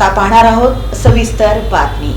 आता पाहणार आहोत सविस्तर बातमी.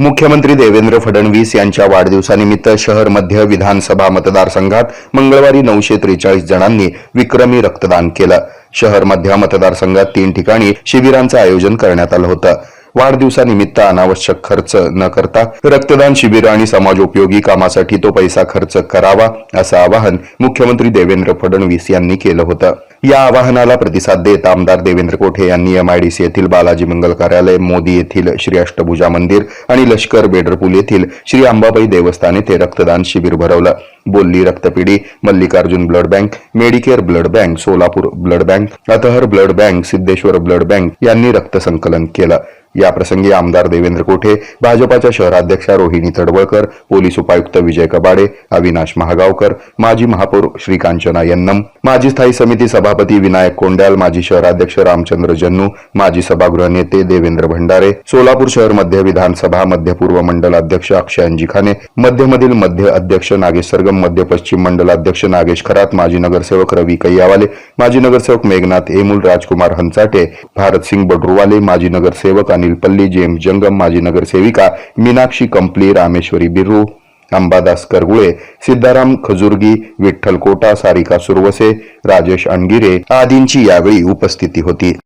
मुख्यमंत्री देवेंद्र फडणवीस यांच्या वाढदिवसानिमित्त शहर मध्य विधानसभा मतदारसंघात मंगळवारी नऊशे त्रेचाळीस जणांनी विक्रमी रक्तदान केलं. शहर मध्य मतदारसंघात तीन ठिकाणी शिबिरांचं आयोजन करण्यात आलं होतं. वाढदिवसानिमित्त अनावश्यक खर्च न करता रक्तदान शिबिर आणि समाजोपयोगी कामासाठी तो पैसा खर्च करावा असं आवाहन मुख्यमंत्री देवेंद्र फडणवीस यांनी केलं होतं. या आवाहनाला प्रतिसाद देत आमदार देवेंद्र कोठे यांनी एमआयडीसी येथील बालाजी मंगल कार्यालय मोदी येथील श्री अष्टभुजा मंदिर आणि लष्कर बेडरपूल येथील श्री अंबाबाई देवस्थान येथे रक्तदान शिबिर भरवलं. बोल्ली रक्तपेढी Mallikarjun blood bank Medicare blood bank Solapur blood bank Athar blood bank Siddheshwar blood bank यांनी रक्त संकलन केलं. याप्रसंगी आमदार देवेंद्र कोठे भाजपाच्या शहराध्यक्षा रोहिणी तडवळकर पोलीस उपायुक्त विजय कबाडे अविनाश महागावकर माजी महापौर श्रीकांचना यन्नम माजी स्थायी समिती सभापती विनायक कोंड्याल माजी शहराध्यक्ष रामचंद्र जन्नू माजी सभागृह नेते देवेंद्र भंडारे सोलापूर शहर मध्य विधानसभा मध्य पूर्व मंडल अध्यक्ष अक्षय अंजिखाने मध्यमधील मध्य अध्यक्ष नागेश सरगम मध्य पश्चिम मंडल अध्यक्ष नागेश खरात माजी नगरसेवक रवी कैयावाले माजी नगरसेवक मेघनाथ एमुल राजकुमार हंचाटे भारतसिंग बडरुवाले माजी नगरसेवक आणि पल्ली जेम जंगम माजी नगरसेविका मीनाक्षी कंपली रामेश्वरी बिर्रू अंबादास करगुळे सिद्धाराम खजुर्गी विठ्ठल कोटा सारिका सुरवसे राजेश अणगिरे आदींची यावेळी उपस्थिती होती.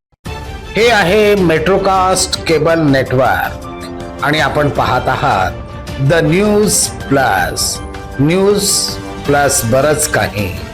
हे आहे मेट्रोकास्ट केबल नेटवर्क. आणि आपण पाहत आहात the news plus. News plus बरच काही.